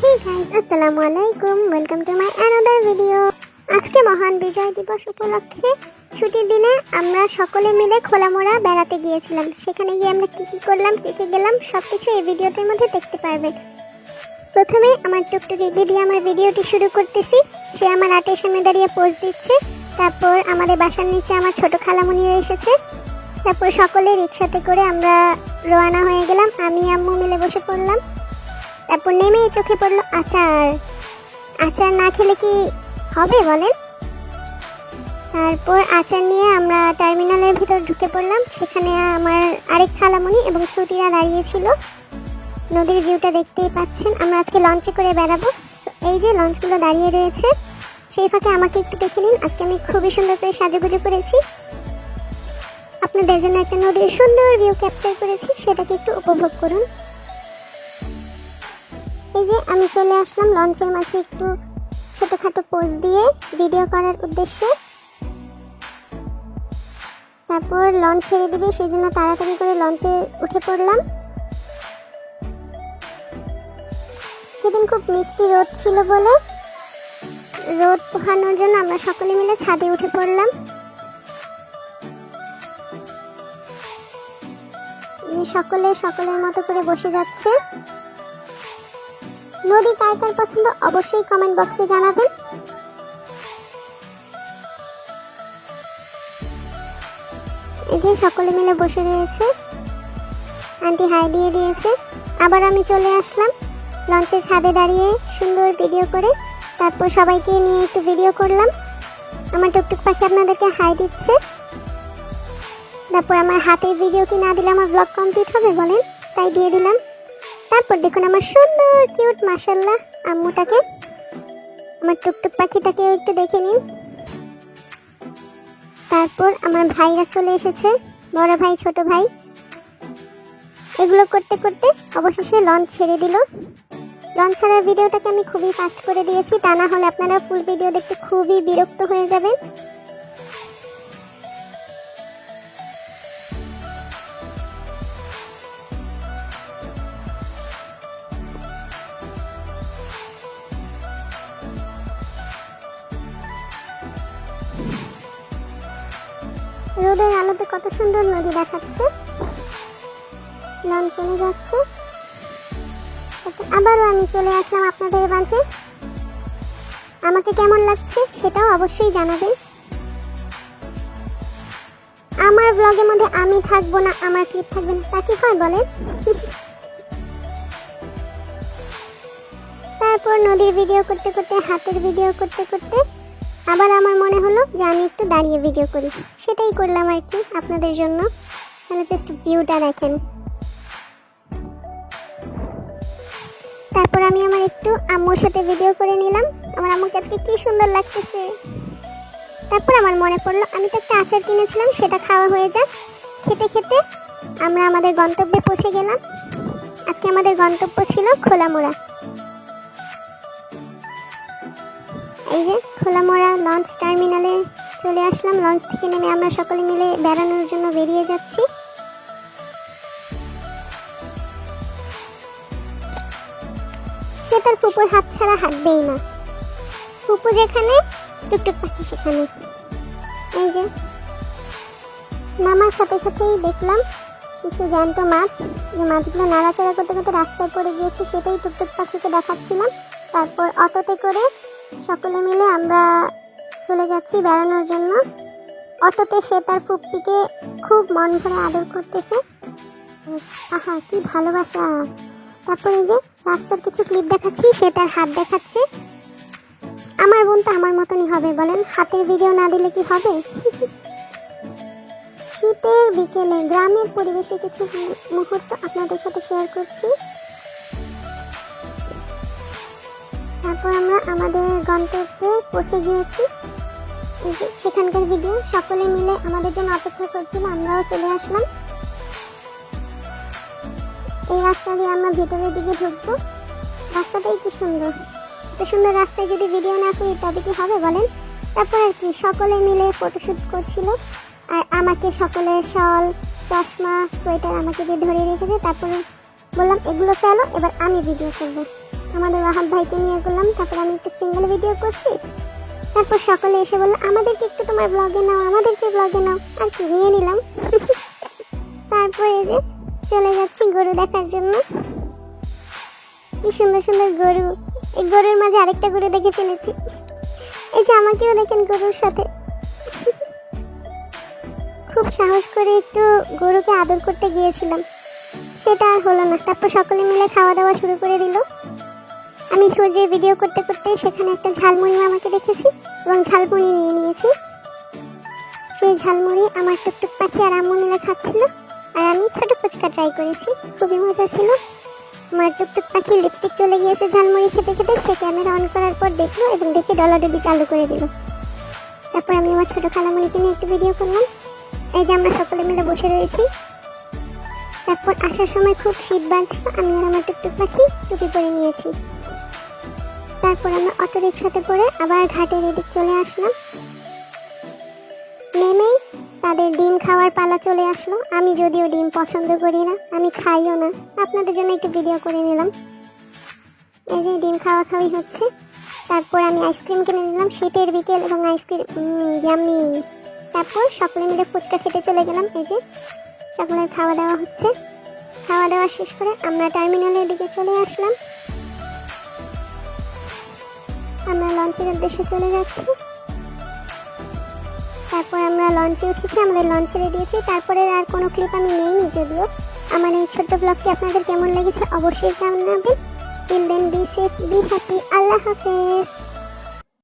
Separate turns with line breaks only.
Hey guys আসসালামু আলাইকুম welcome to my video আজকে মহান বিজয় দিবস উপলক্ষে ছুটির দিনে আমরা সকলে মিলে খোলামোড়া বেড়াতে গিয়েছিলাম। সেখানে গিয়ে আমরা কী কী করলাম, কী কী গেলাম সব কিছু এই ভিডিওটির মধ্যে দেখতে পারবেন। প্রথমে আমার টুকটুক দিয়ে আমার ভিডিওটি শুরু করতেছি। সে আমার আটের সামনে দাঁড়িয়ে পোজ দিচ্ছে। তারপর আমাদের বাসার নিচে আমার ছোট খালামণিরা এসেছে। তারপর সকলে রিক্সাতে করে আমরা রওনা হয়ে গেলাম। আমি আম্মু মিলে বসে পড়লাম। তারপর নেমেই চোখে পড়ল আচার। আচার না খেলে কি হবে বলেন? তারপর আচার নিয়ে আমরা টার্মিনালের ভিতর ঢুকে পড়লাম। সেখানে আমার আরেক খালামণি এবং শ্রুতিরা দাঁড়িয়েছিল নদীর ভিউটা দেখতেই পাচ্ছেন। আমরা আজকে লঞ্চে করে বেড়াবো। এই যে লঞ্চগুলো দাঁড়িয়ে রয়েছে, সেই ফাঁকে আমাকে একটু দেখে নিন। আজকে আমি খুবই সুন্দর করে সাজুগুজু করেছি। আপনাদের জন্য একটা নদীর সুন্দর ভিউ ক্যাপচার করেছি। সেটাকে একটু উপভোগ করুন। এই যে আমি চলে আসলাম লঞ্চের মাঝে একটু ছোটোখাটো পোজ দিয়ে ভিডিও করার উদ্দেশ্যে। তারপর লঞ্চ ছেড়ে দিবে, সেই জন্য তাড়াতাড়ি করে লঞ্চে উঠে পড়লাম। সেদিন খুব মিষ্টি রোদ ছিল বলে, রোদ পোহানোর জন্য আমরা সকলে মিলে ছাদে উঠে পড়লাম। সকলে সকলের মতো করে বসে যাচ্ছে। নদী কার কার পছন্দ অবশ্যই কমেন্ট বক্সে জানাবেন। এই যে সকলে মিলে বসে রয়েছে। আন্টি হাই দিয়ে দিয়েছে। আবার আমি চলে আসলাম। লঞ্চের ছাদে দাঁড়িয়ে সুন্দর ভিডিও করে, তারপর সবাইকে নিয়ে একটু ভিডিও করলাম। আমার টুকটুক পাখি আপনাদেরকে হাই দিচ্ছে। তারপর আমার হাতের ভিডিও কি না দিলে আমার ব্লগ কমপ্লিট হবে বলেন, তাই দিয়ে দিলাম। তারপর দেখুন আমার সুন্দর কিউট মাসাল্লাহ আম্মুটাকে। আমার টুকটুক পাখিটাকেও একটু দেখে নিন। তারপর আমার ভাইরা চলে এসেছে, বড় ভাই, ছোট ভাই। এগুলো করতে করতে অবশেষে লঞ্চ ছেড়ে দিল। লঞ্চ ছাড়ার ভিডিওটাকে আমি খুবই ফাস্ট করে দিয়েছি, তা না হলে আপনারা ফুল ভিডিও দেখতে খুবই বিরক্ত হয়ে যাবেন। রোদের আলোতে কত সুন্দর নদী দেখাচ্ছে। লঞ্চ চলে যাচ্ছে। আবারও আমি চলে আসলাম আপনাদের মাঝে। আমাকে কেমন লাগছে সেটাও অবশ্যই জানাবেন। আমার ব্লগের মধ্যে আমি থাকব না, আমার ক্লিপ থাকবে না, তা কি হয় বলেন? তারপর নদীর ভিডিও করতে করতে, হাতের ভিডিও করতে করতে আবার আমার মনে হলো যে আমি একটু দাঁড়িয়ে ভিডিও করি। সেটাই করলাম আর কি আপনাদের জন্য। মানে জাস্ট ভিউটা দেখেন। তারপর আমি আমার একটু আম্মুর সাথে ভিডিও করে নিলাম। আমার আম্মুকে আজকে কি সুন্দর লাগতেছে। তারপর আমার মনে পড়ল, আমি তো একটা আচার কিনেছিলাম, সেটা খাওয়া হয়ে যাক। খেতে খেতে আমরা আমাদের গন্তব্যে পৌঁছে গেলাম। আজকে আমাদের গন্তব্য ছিল খোলামোড়া। এই যে খোলামোড়া লঞ্চ টার্মিনালে চলে আসলাম। লঞ্চ থেকে নেমে আমরা সকলে মিলে বেড়ানোর জন্য বেরিয়ে যাচ্ছি। সে তার ফুপুর হাত ছাড়া হাঁটবেই না। ফুপু যেখানে, টুকটুক পাখি সেখানে। এই যে নামার সাথে সাথেই দেখলাম কিছু জ্যান্ত মাছ। যে মাছগুলো নাড়াচাড়া করতে করতে রাস্তায় পড়ে গিয়েছে, সেটাই টুকটুক পাখিকে দেখাচ্ছিলাম। তারপর অটোতে করে সকলে মিলে আমরা চলে যাচ্ছি বেড়ানোর জন্য। অটোতে সে তার ফুপ্পিকে খুব মন ভরে আদর করতেছে। আহা, কি ভালোবাসা। তারপরে যে রাস্তার কিছু ক্লিপ দেখাচ্ছি, সে তার হাত দেখাচ্ছে। আমার বোন তো আমার মতনই হবে, বলেন। হাতের ভিডিও না দিলে কি হবে? শীতের বিকেলে গ্রামের পরিবেশে কিছু মুহূর্ত আপনাদের সাথে শেয়ার করছি। তারপর আমরা আমাদের গন্তব্যে পৌঁছে গিয়েছি। সেখানকার ভিডিও সকলে মিলে আমাদের জন্য অপেক্ষা করছিল, আমরাও চলে আসলাম। এই রাস্তা দিয়ে আমরা ভেতরের দিকে ঢুকবো। রাস্তাটাই কি সুন্দর। এত সুন্দর রাস্তায় যদি ভিডিও না করি, তবে কি হবে বলেন? তারপর আর কি, সকলে মিলে ফটোশ্যুট করছিল। আর আমাকে সকলে শল, চশমা, সোয়েটার আমাকে দিয়ে ধরে রেখেছে। তারপরে বললাম, এগুলো ফেলো, এবার আমি ভিডিও করব। আমাদের ওয়াহাব ভাইকে নিয়ে করলাম তারপর আমি একটু সিঙ্গেল ভিডিও করছি। তারপর সকলে এসে বলল, আমাদেরকে একটু তোমার ব্লগে নাও, আমাদেরকে ব্লগে নাও। আর কি নিয়ে নিলাম। তারপরে যে চলে যাচ্ছি গরু দেখার জন্য। কি সুন্দর সুন্দর গরু। এই গরুর মাঝে আরেকটা গরু দেখে ফেলেছি। এই যে আমাকেও দেখেন গরুর সাথে। খুব সাহস করে একটু গরুকে আদর করতে গিয়েছিলাম। সেটা আর হলো না। তারপর সকলে মিলে খাওয়া দাওয়া শুরু করে দিল। আমি খোঁজে ভিডিও করতে করতে সেখানে একটা ঝালমুড়ি আমাকে দেখেছি এবং ঝালমুড়ি নিয়ে নিয়েছি। সেই ঝালমুড়ি আমার টুকটুক পাখি আর আম্মু মিলে খাচ্ছিল আর আমি ছোট ফুচকা ট্রাই করেছি, খুবই মজা ছিল। আমার টুকটুক পাখি লিপস্টিক চলে গিয়েছে ঝালমুড়ি খেতে খেতে, সে ক্যামেরা অন করার পর দেখল এবং দেখে ডলাডলি চালু করে দিল। তারপর আমি আমার ছোটো খালামুড়িকে নিয়ে একটু ভিডিও করলাম। এই যে আমরা সকলে মিলে বসে রয়েছি। তারপর আসার সময় খুব শীত বাজছিল, আমি আর আমার টুকটুক পাখি টুপি পরে নিয়েছি। তারপর আমরা অটো রিক্সাতে করে আবার ঘাটের এদিক চলে আসলাম। নেমেই তাদের ডিম খাওয়ার পালা চলে আসলো। আমি যদিও ডিম পছন্দ করি না, আমি খাইও না। আপনাদের জন্য একটু ভিডিও করে নিলাম। এই যে ডিম খাওয়া খাওয়াই হচ্ছে। তারপর আমি আইসক্রিম কিনে নিলাম, শীতের বিকেল এবং আইসক্রিম তারপর সকলে মিলে ফুচকা খেতে চলে গেলাম। এই যে সকলের খাওয়া দাওয়া হচ্ছে। খাওয়া দাওয়া শেষ করে আমরা টার্মিনালের দিকে চলে আসলাম। আমরা লঞ্চের উদ্দেশ্যে চলে যাচ্ছি। তারপর আমরা লঞ্চে উঠেছি, আমাদের লঞ্চ ছেড়ে দিয়েছি তারপরে আর কোনো ক্লিপ আমি নেইনি যদিও। আমার এই ছোট্ট ব্লগটি আপনাদের কেমন লেগেছে অবশ্যই জানাবেন। Then be safe be happy আল্লাহ হাফেজ।